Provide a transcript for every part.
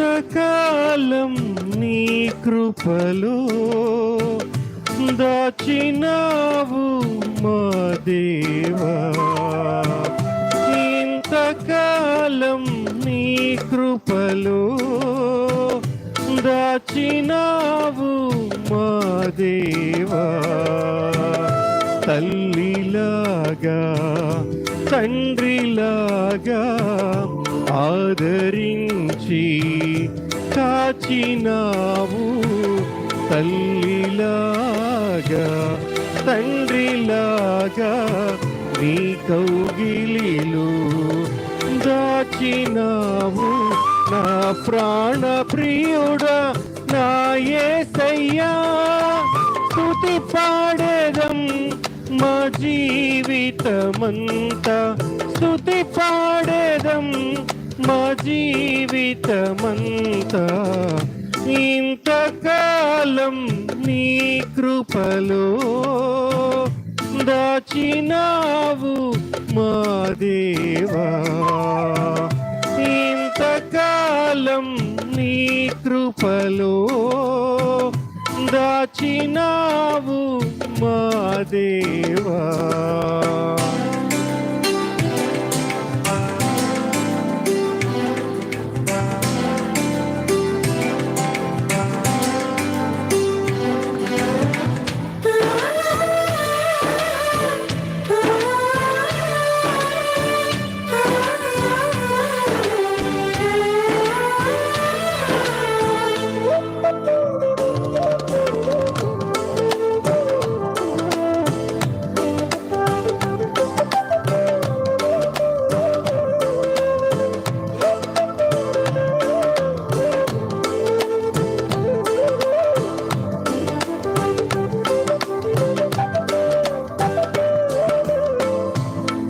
ఇంతకాలం నీ కృపలో దాచినావు మా దేవా. ఇంతకాలం నీ కృపలో దాచినావు మా దేవా. తల్లిలాగా తండ్రిలాగా ఆదరించి కాచినావు తల్లిలాగా తండ్రిలాగా నీ కౌగిలిలో దాచినావు. నా ప్రాణ ప్రియుడ నా యేసయ్యా స్థుతి పాడేదం మా జీవితమంతా. స్థుతి పాడేదం మా జీవితమంతా ఇంతకాలం నీ కృపలో దాచినావు మా దేవా. ఇంతకాలం నీ కృపలో దాచినావు మా దేవా.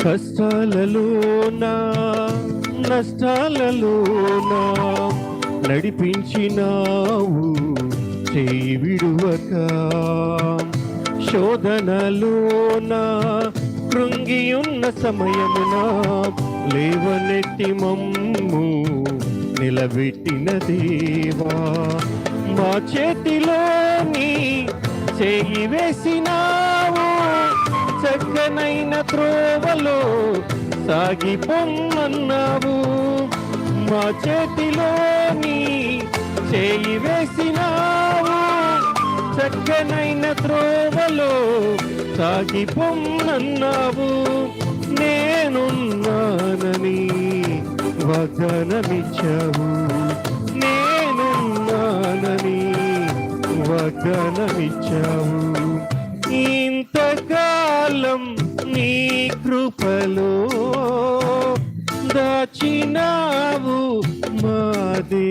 కష్టాలలోనా నష్టాలలోనా నడిపించినావు చేయి విడువక. శోధనలోనా కృంగియున్న సమయమున లేవనెత్తి మమ్ము నిలబెట్టిన దేవా. మా చేతిలోని చేయి వేసినా చక్కనైన త్రోవలో సాగి పొమ్మన్నావు. మా చేతిలోని చేయి వేసినావు. చక్కనైన త్రోవలో సాగి పొమ్మన్నావు. నేనున్నానని వాగ్దానమిచ్చావు నేనున్నానని వాగ్దానమిచ్చావు ఇంతకాలం నీ కృపలో దాచినావు మాదే